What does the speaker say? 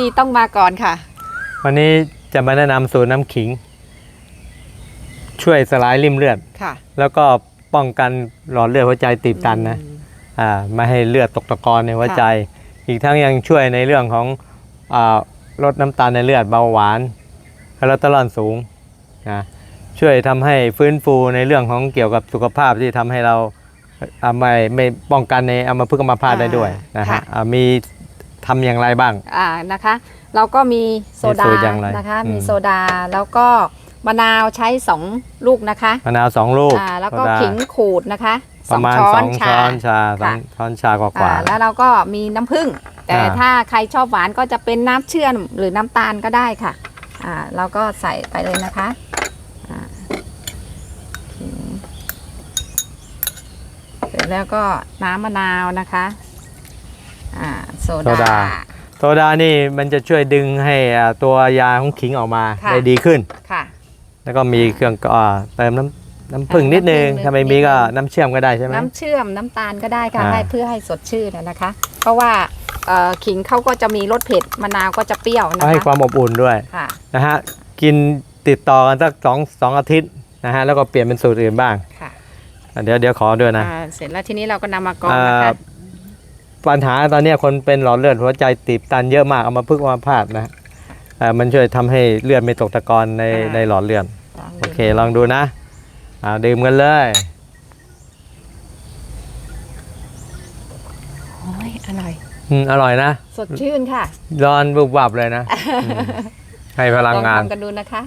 ดีต้องมาก่อนค่ะ วันนี้จะมาแนะนำสูตรน้ำขิง ช่วยสลายริ่มเลือด ค่ะ แล้วก็ป้องกันหลอดเลือดหัวใจตีบตันนะอืมอ่าไม่ให้เลือดตกตะกอนในหัวใจ อีกทั้งยังช่วยในเรื่องของอาลดน้ำตาลในเลือดเบาหวานคอเลสเตอรอลสูงนะช่วยทำให้ฟื้นฟูในเรื่องของเกี่ยวกับสุขภาพที่ทำให้เราอ่าไม่ไม่ป้องกันในอัมพฤกษ์อัมพาตได้ด้วยนะฮะค่ะอ่ามี ทำอย่างไรบ้าง อ่านะคะ เราก็มีโซดามีสูตรอย่างไรนะคะ อืม มีโซดาแล้วก็มะนาวใช้2ลูกนะคะมะนาวสองลูกอ่าแล้วก็โซดาขิงขูดนะคะประมาณสสอองงช้อนช้อนชาสองค่ะช้อนชากว่าอ่าๆ แล้วเราก็มีน้ำผึ้งแต่อ่า ถ้าใครชอบหวานก็จะเป็นน้ำเชื่อมหรือน้ำตาลก็ได้ค่ะอ่าเราก็ใส่ไปเลยนะคะอ่าขิงเสร็จแล้วก็น้ำมะนาวนะคะอ่า โซโซดา ดา โซดานี่มันจะช่วยดึงให้อ่าตัวยาของขิงออกมาค่ะ ได้ดีขึ้น ค่ะ แล้วก็มีเครื่องอ่าเติมน้ำน้ำผึ้งอ่านิดนึงน้ำผึ้งถ้าไม่มีนิดนึงก็น้ำเชื่อมก็ได้ใช่ไหม น้ำเชื่อมน้ำตาลก็ได้ค่ะอ่า ให้เพื่อให้สดชื่นนะนะคะ เพราะว่าเอ่อขิงเขาก็จะมีรสเผ็ดมะนาวก็จะเปรี้ยวนะก็ให้คคะวามอบอุ่นด้วยค่ะ นะฮะกินติดต่อกันสักสองสองอาทิตย์นะฮะแล้วก็เปลี่ยนเป็นสูตรอื่นบ้างค่ะอะเดี๋ยวเดี๋ยวขอด้วยนะ อ่าเสร็จแล้วทีนี้เราก็นำมากรองนะคะ อ่า ปัญหาตอนเนี้ยคนเป็นหลอดเลือดหัวใจตีบตันเยอะมากเอามาพึกษ์เอามาพาดนะอ่ามันช่วยทำให้เลือดไม่ตกตะกอนในในหลอดเลือดโอเคลองดูนะอ่าดื่มกันเลยโอ้ยอร่อยอืมอร่อยนะ สดชื่นค่ะร้อนบุบวับเลยนะอืมให้พลังงานลองทำกันดูนะคะ